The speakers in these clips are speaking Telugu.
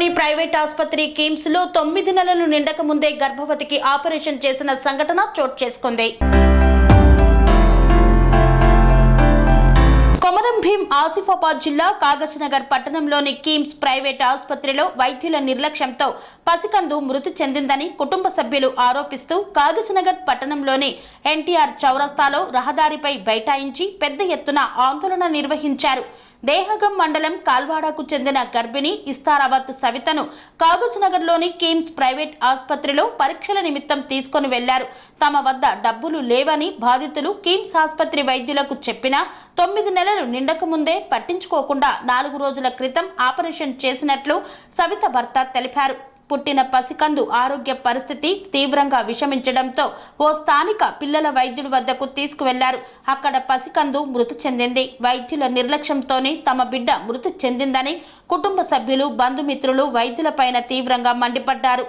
పట్టణంలోని ప్రైవేట్ ఆసుపత్రి కిమ్స్లో తొమ్మిది నెలలు నిండక ముందే గర్భవతికి ఆపరేషన్ చేసిన సంఘటన చోటు చేసుకుంది. కొమరం భీం ఆసిఫాబాద్ జిల్లా కాగజ్నగర్ పట్టణంలోని కిమ్స్ ప్రైవేట్ ఆసుపత్రిలో వైద్యుల నిర్లక్ష్యంతో పసికందు మృతి చెందిందని కుటుంబ సభ్యులు ఆరోపిస్తూ కాగజ్నగర్ పట్టణంలోని ఎన్టీఆర్ చౌరస్తాలో రహదారిపై బైఠాయించి పెద్ద ఎత్తున ఆందోళన నిర్వహించారు. దేహగం మండలం కాల్వాడకు చెందిన గర్భిణి ఇస్తారావత్ సవితను కాగజ్నగర్లోని కిమ్స్ ప్రైవేట్ ఆసుపత్రిలో పరీక్షల నిమిత్తం తీసుకొని వెళ్ళారు. తమ వద్ద డబ్బులు లేవని బాధితులు కిమ్స్ ఆసుపత్రి వైద్యులకు చెప్పినా తొమ్మిది నెలలు నిండక ముందే పట్టించుకోకుండా నాలుగు రోజుల క్రితం ఆపరేషన్ చేసినట్లు సవిత భర్త తెలిపారు. పుట్టిన పసికందు ఆరోగ్య పరిస్థితి తీవ్రంగా విషమించడంతో ఓ స్థానిక పిల్లల వైద్యుడి వద్దకు తీసుకువెళ్ళారు. అక్కడ పసికందు మృతి చెందింది. వైద్యుల నిర్లక్ష్యంతోనే తమ బిడ్డ మృతి చెందిందని కుటుంబ సభ్యులు బంధుమిత్రులు వైద్యులపైన తీవ్రంగా మండిపడ్డారు.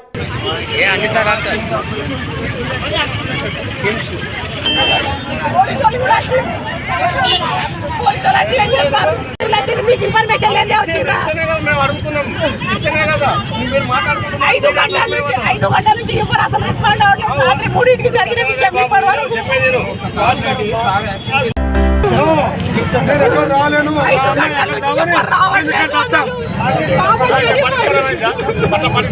మీకు ఇన్ఫర్మేషన్ లేదే వచ్చిందా? ఐదు గంటల నుంచి ఐదు గంటల నుంచి ఎవరు అసలు రెస్పాండ్ అవ్వలేదు రాత్రి మూడింటికి జరిగిన విషయం ఇప్పటి వరకు చెప్పేది నేను ఎక్కడ రాలేను నుంచి ఎవరు రావట్లేదు అసలు. బాబుజీ వెళ్ళిపోయి-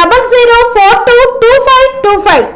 double zero four two two five two five